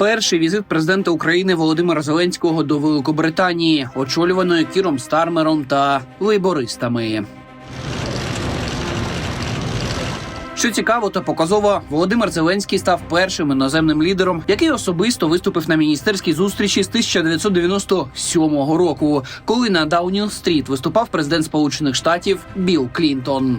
перший візит президента України Володимира Зеленського до Великобританії, очолюваної Кіром Стармером та лейбористами. Що цікаво та показово, Володимир Зеленський став першим іноземним лідером, який особисто виступив на міністерській зустрічі з 1997 року, коли на Даунінг-стріт виступав президент Сполучених Штатів Білл Клінтон.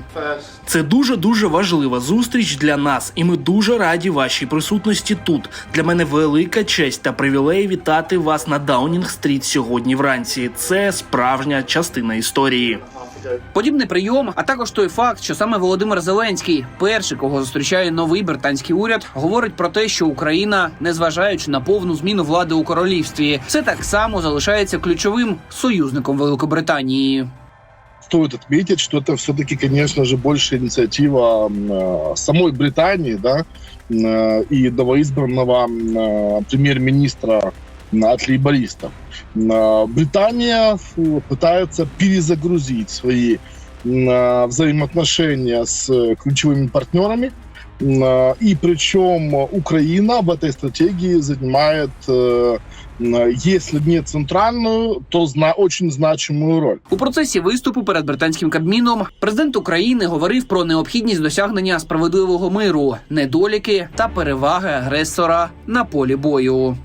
Це дуже дуже важлива зустріч для нас, і ми дуже раді вашій присутності тут. Для мене велика честь та привілей вітати вас на Даунінг-стріт сьогодні вранці. Це справжня частина історії. Подібний прийом, а також той факт, що саме Володимир Зеленський, перший, кого зустрічає новий британський уряд, говорить про те, що Україна, незважаючи на повну зміну влади у королівстві, це так само залишається ключовим союзником Великобританії. стоит отметить, что это все-таки, конечно же, больше инициатива м, э, самой Британии, да, м, э, и новоизбранного м, э, премьер-министра м, от лейбористов. М, э, Британия фу, пытается перезагрузить свои м, э, взаимоотношения с э, ключевыми партнерами, М, э, и причем Украина в этой стратегии занимает, э, м, если не центральную, то зна- очень значимую роль. У процесі виступу перед британським кабміном президент України говорив про необхідність досягнення справедливого миру, недоліки та переваги агресора на полі бою.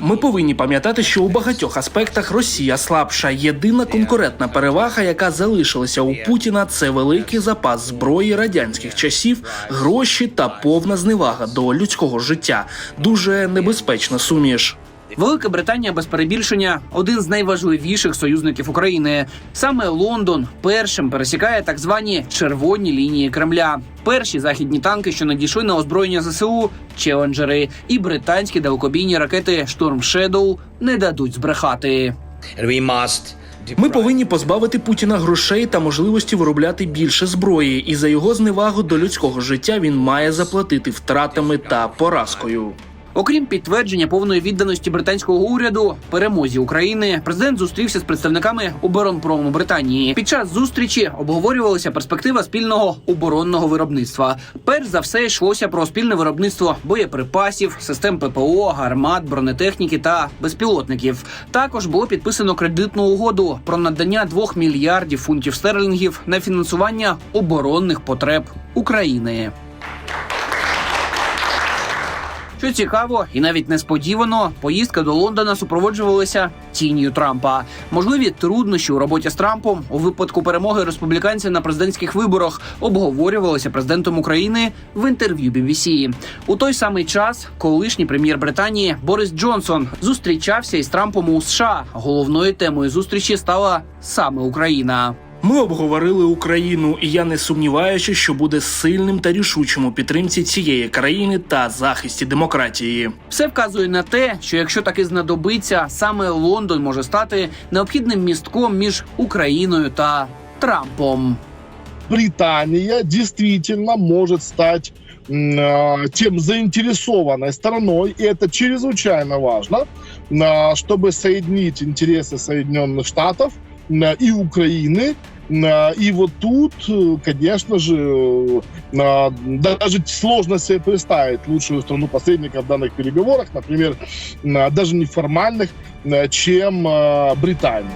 Ми повинні пам'ятати, що у багатьох аспектах Росія слабша. Єдина конкурентна перевага, яка залишилася у Путіна, це великий запас зброї радянських часів, гроші та повна зневага до людського життя. Дуже небезпечна суміш. Велика Британія без перебільшення один з найважливіших союзників України. Саме Лондон першим пересікає так звані червоні лінії Кремля. Перші західні танки, що надійшли на озброєння ЗСУ, челенджери, і британські далекобійні ракети Шторм Шедоу не дадуть збрехати. and we must Ми повинні позбавити Путіна грошей та можливості виробляти більше зброї, і за його зневагу до людського життя він має заплатити втратами та поразкою. Окрім підтвердження повної відданості британського уряду перемозі України, президент зустрівся з представниками оборонпрому Британії. Під час зустрічі обговорювалася перспектива спільного оборонного виробництва. Перш за все йшлося про спільне виробництво боєприпасів, систем ППО, гармат, бронетехніки та безпілотників. Також було підписано кредитну угоду про надання 2 мільярдів фунтів стерлінгів на фінансування оборонних потреб України. Що цікаво, і навіть несподівано, поїздка до Лондона супроводжувалася тінню Трампа. Можливі труднощі у роботі з Трампом у випадку перемоги республіканців на президентських виборах обговорювалися президентом України в інтерв'ю BBC. У той самий час колишній прем'єр Британії Борис Джонсон зустрічався із Трампом у США. Головною темою зустрічі стала саме Україна. Ми обговорили Україну, і я не сумніваюся, що буде сильним та рішучим у підтримці цієї країни та захисті демократії. Все вказує на те, що якщо таки знадобиться, саме Лондон може стати необхідним містком між Україною та Трампом. Британия действительно может стать м, э, тем заинтересованной стороной, и это чрезвычайно важно, э, чтобы соединить интересы Соединенных Штатов э, и Украины. Э, И вот тут, э, конечно же, э, даже сложно себе представить лучшую страну посредника в данных переговорах, например, э, даже неформальных, э, чем э, Британия.